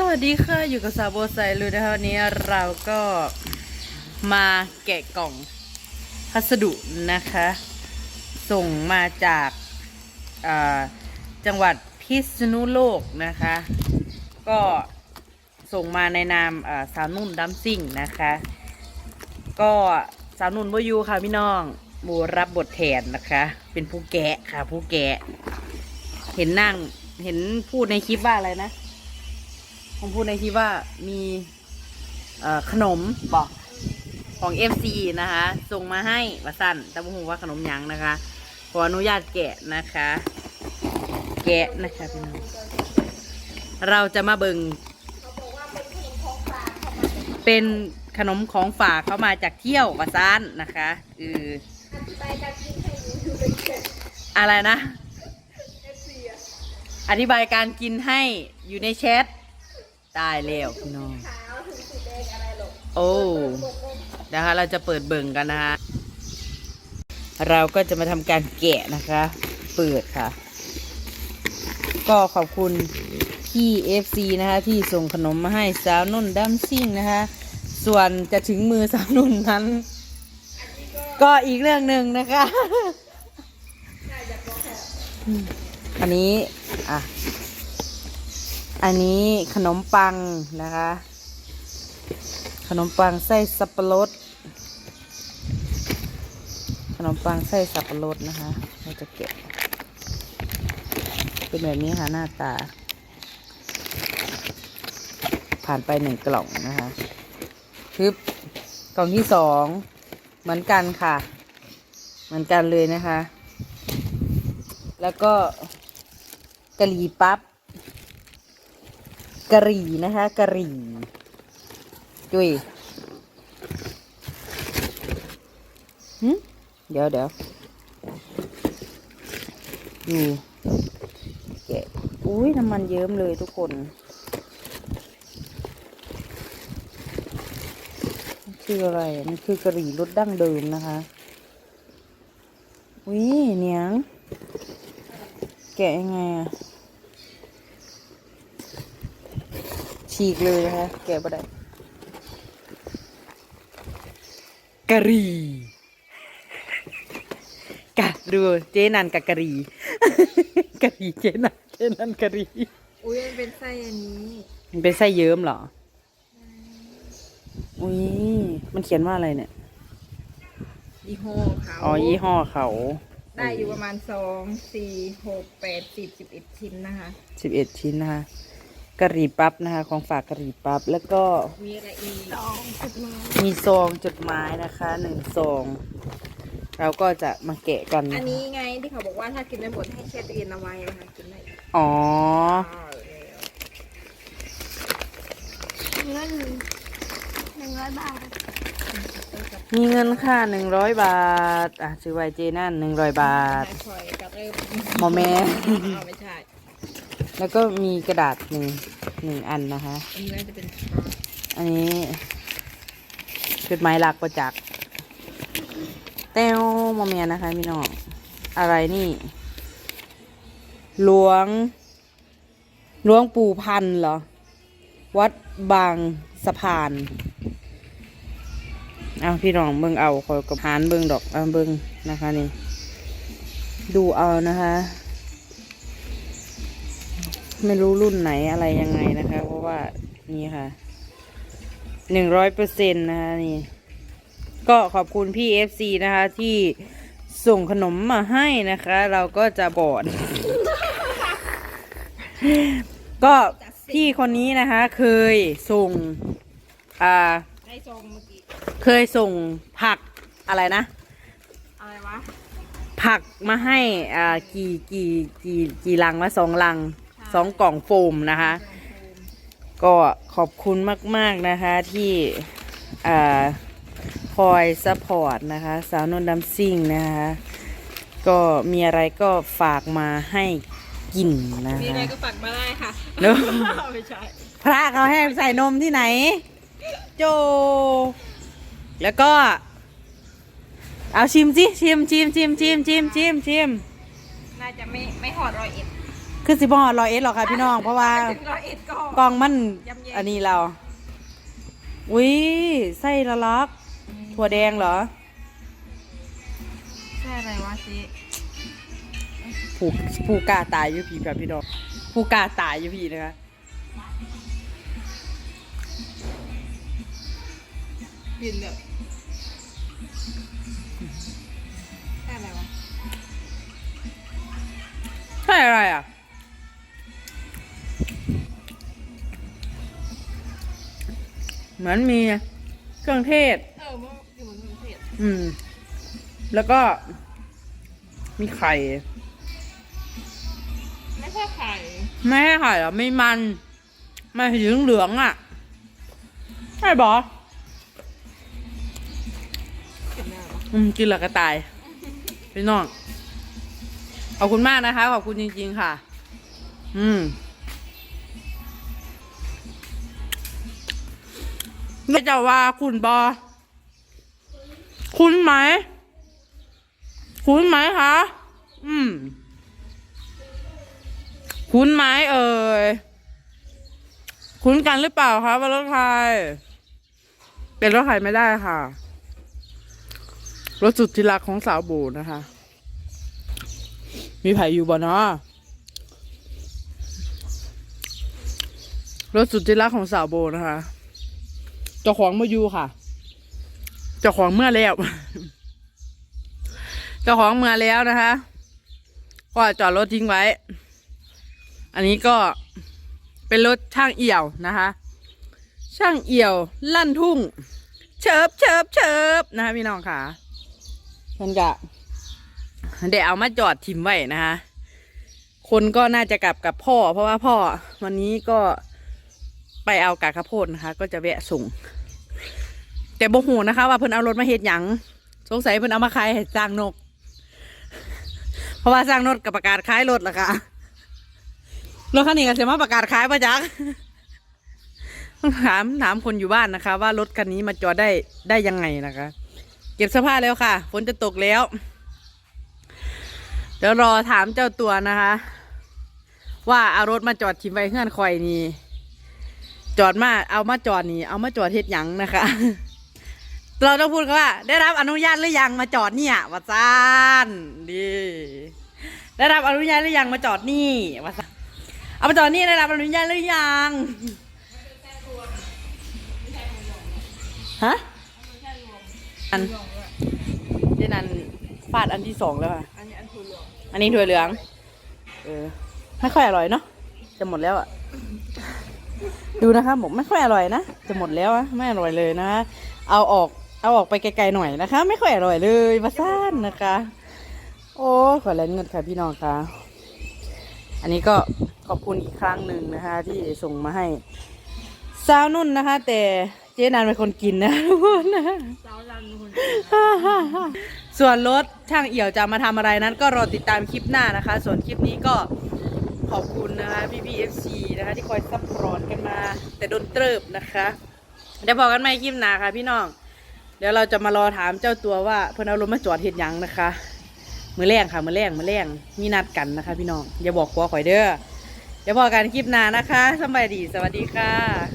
สวัสดีค่ะ อยู่กับสาวโบไซลุยนะคะวันนี้เราก็มาแกะกล่องพัสดุนะคะ ส่งมาจากาจังหวัดพิษณุโลกนะคะ ก็ส่งมาในนามาสาวนุ่นดัมซิ่งนะคะ ก็สาวนุ่นวอยูค่ะพี่น้องบูรับบทแทนนะคะ เป็นผู้แกะค่ะผู้แกะ เห็นนั่งเห็นพูดในคลิปว่าอะไรนะ ผมพูดในที่ว่ามีเอ่อขนมบอกของ FC นะคะส่งมาให้วาสั้นแต่ผมว่าขนมหยังนะคะ ขออนุญาตแกะนะคะ แกะนะคะพี่น้องเราจะมาเบิงเป็นขนมของฝากเขามาจากเที่ยววาซันนะคะเอออะไรนะ อธิบายการกินให้อยู่ในแชท ตายแล้วพี่น้อง โอ้นะคะเราจะเปิดเบิ่งกันนะคะ เราก็จะมาทำการแกะนะคะ เปิดค่ะ ก็ขอบคุณพี่ FC นะคะที่ส่งขนมมาให้สาวนุ่นดัมซิ่งนะคะ ส่วนจะถึงมือสาวนุ่นนั้น ก็อีกเรื่องหนึ่งนะคะ อันนี้ อะ อันนี้ขนมปังนะคะ ขนมปังไส้สับปะรด ขนมปังไส้สับปะรดนะคะ เราจะเก็บ เป็นแบบนี้ค่ะหน้าตา ผ่านไปหนึ่งกล่องนะคะคือกล่องที่สองเหมือนกันค่ะ เหมือนกันเลยนะคะ แล้วก็กะหรี่ปั๊บ กะหรี่นะคะกะหรี่จุยหึเดี๋ยวเดี๋ยวดูแกะอุ้ยน้ำมันเยิ้มเลยทุกคนมันคืออะไรมันคือกะหรี่รสดั้งเดิมนะคะอุ้ยเนียงแกะยังไงอะ ฉีกเลยนะคะแกะบ่ได้กะหรี่กะดูเจนันกับกะหรี่กะหรี่เจนันเจนันกะหรี่อุ้ยมันเป็นไส้อันนี้มันเป็นไส้เยิ้มเหรออุ้ยมันเขียนว่าอะไรเนี่ยยี่ห้อเขาอ๋อยี่ห้อเขาได้อยู่ประมาณสองสี่หกแปดสิบสิบเอ็ดชิ้นนะคะสิบเอ็ดชิ้นนะคะ กะหรี่ปั๊บนะคะ ของฝากกะหรี่ปั๊บแล้วก็มีอะไรอีกสองสุดมามีซองจดหมายนะคะหนึ่งซองเราก็จะมาแกะกันอันนี้ไงที่เขาบอกว่าถ้ากินไม่หมดให้แช่ตู้เย็นเอาไว้นะคะกินได้อ๋อแล้วเงินหนึ่งร้อยบาทมีเงินค่าหนึ่งร้อยบาท อะซื้อไว้เจนั่นหนึ่งร้อยบาทคอยกับเริ่มหมอแม่อ้าวไม่ใช่ แล้วก็มีกระดาษหนึ่งหนึ่งอันนะคะ อันนี้น่าจะเป็นอันนี้จดหมายหลักประจักษ์แต้วหมอแม่นะคะพี่น้องอะไรนี่หลวงหลวงปู่พันธุ์เหรอ วัดบางสะพาน เอาพี่น้องเบิ่งเอาคอยกับหานเบิ่งดอกเอาเบิ่งนะคะนี่ ดูเอานะคะ ไม่รู้รุ่นไหนอะไรยังไงนะคะ เพราะว่านี่ค่ะหนึ่งร้อยเปอร์เซ็นต์นะคะนี่ก็ขอบคุณพี่เอฟซีนะคะ ที่ส่งขนมมาให้นะคะ เราก็จะบอด ก็พี่คนนี้นะคะ เคยส่งอ่าได้ซองเมื่อกี้เคยส่งผักอะไรนะ อะไรวะ ผักมาให้อ่ากี่กี่กี่กี่ลังวะสองลัง สองกล่องโฟมนะคะ ก็ขอบคุณมาก ๆ นะคะที่อ่าคอยซัพพอร์ตนะคะ สาวนนท์ดัมซิ่งนะคะ ก็มีอะไรก็ฝากมาให้กินนะมีอะไรคะก็ฝากมาได้ค่ะเนอะไม่ใช่พระเขาให้ใส่นมที่ไหน โจ แล้วก็ เอาชิมสิชิมชิมชิมชิมชิมชิมชิมน่าจะไม่ไม่หอดรอยเอ็ด คือสิบอรอยเอสหรอกค่ะพี่น้อง เพราะว่าถึงร้อยเอ็ดก็กล่องมันยำแยง อันนี้เรา อุ้ยไส้ละลัก ถั่วแดงเหรอ ใช่อะไรวะซีผู้ผู้กล้าตายอยู่พี่ค่ะพี่น้องผู้กล้าตายอยู่พี่นะคะบินแบบใช่อะไรวะ ใช่อะไรอะ เหมือนมีเครื่องเทศ เออมันอยู่บนพื้นเพจอืม แล้วก็มีไข่ ไม่ใช่ไข่ไม่ให้ไข่เหรอไม่มัน มันสีเหลืองๆอะใช่บอกินได้ปะอืมกินแล้วก็ตาย พี่น้อง ขอบคุณมากนะคะ ขอบคุณจริง ๆ ค่ะ อืม ไม่จะว่าคุณบอคุณไหม คุณไหมคะ อืม คุณไหมเอ่ย คุ้นกันหรือเปล่าคะว่ารถใคร เป็นรถใครไม่ได้ค่ะ รถสุดที่รักของสาวโบนะคะ มีไผ่อยู่บ่เนาะรถสุดที่รักของสาวโบนะคะ จ้าของมาอยู่ค่ะ เจ้าของเมื่อแล้ว เจ้าของเมื่อแล้วนะคะ ก็จอดรถทิ้งไว้ อันนี้ก็เป็นรถช่างเอี่ยวนะคะ ช่างเอี่ยว ลั่นทุ่ง เชิบเชิบเชิบนะคะพี่น้องค่ะมันกะเดี๋ยวเอามาจอดทิมไว้นะคะ คนก็น่าจะกลับกับพ่อ เพราะว่าพ่อวันนี้ก็ไปเอากากข้าวโพดนะคะ ก็จะแวะส่ง แต่บ่หูนะคะ ว่าเพิ่นเอารถมาเฮ็ดหยังสงสัยเพิ่นเอามาขายให้สร้างนก เพราะว่าสร้างนกกับประกาศขายรถล่ะค่ะรถคันนี้ก็เสียมาประกาศขายประจักต้องถามถามคนอยู่บ้านนะคะ ว่ารถคันนี้มาจอดได้ได้ยังไงนะคะ เก็บเสื้อผ้าแล้วค่ะฝนจะตกแล้วเดี๋ยวรอถามเจ้าตัวนะคะ ว่าเอารถมาจอดทิมไว้เงื่อนคอยนี่จอดมาเอามาจอดนี่เอามาจอดเฮ็ดหยังนะคะ เราต้องพูดกันว่า ได้รับอนุญาตหรือยังมาจอดเนี่ยว่าซานดีได้รับอนุญาตหรือยังมาจอดนี่ว่าซานเอามาจอดนี่ได้รับอนุญาตหรือยังฮะอันเจนันฟาดอันที่สองแล้วค่ะอันนี้อันทุนหลวงอันนี้ถั่วเหลืองเออไม่ค่อยอร่อยเนาะจะหมดแล้วอะดูนะคะผมไม่ค่อยอร่อยนะจะหมดแล้วอะไม่อร่อยเลยนะเอาออก เอาออกไปไกลๆหน่อยนะคะ ไม่ค่อยอร่อยเลยมาซ่านนะคะ โอ้ขอแรงเงินค่ะพี่น้องค่ะ อันนี้ก็ขอบคุณอีกครั้งหนึ่งนะคะ ที่ส่งมาให้สาวนุ่นนะคะ แต่เจ๊นานเป็นคนกินนะทุกคนนะสาวรันคนส่วนรถช่างเอี่ยวจะมาทำอะไรนั้น ก็รอติดตามคลิปหน้านะคะ ส่วนคลิปนี้ก็ขอบคุณนะคะพี่พีเอฟซีนะคะ ที่คอยซัพพอร์ตกันมา แต่โดนเติบนะคะเดี๋ยวพอกันใหม่คลิปหน้าค่ะพี่น้อง เดี๋ยวเราจะมารอถามเจ้าตัวว่าเพิ่นเอารถมาจอดเห็ดหยังนะคะ มือแรงค่ะ มือแรงมือแรงมีนัดกันนะคะ พี่น้องอย่าบอกกลัวข่อยเด้อเดี๋ยวพอกันคลิปหน้านะคะสบายดีสวัสดีค่ะ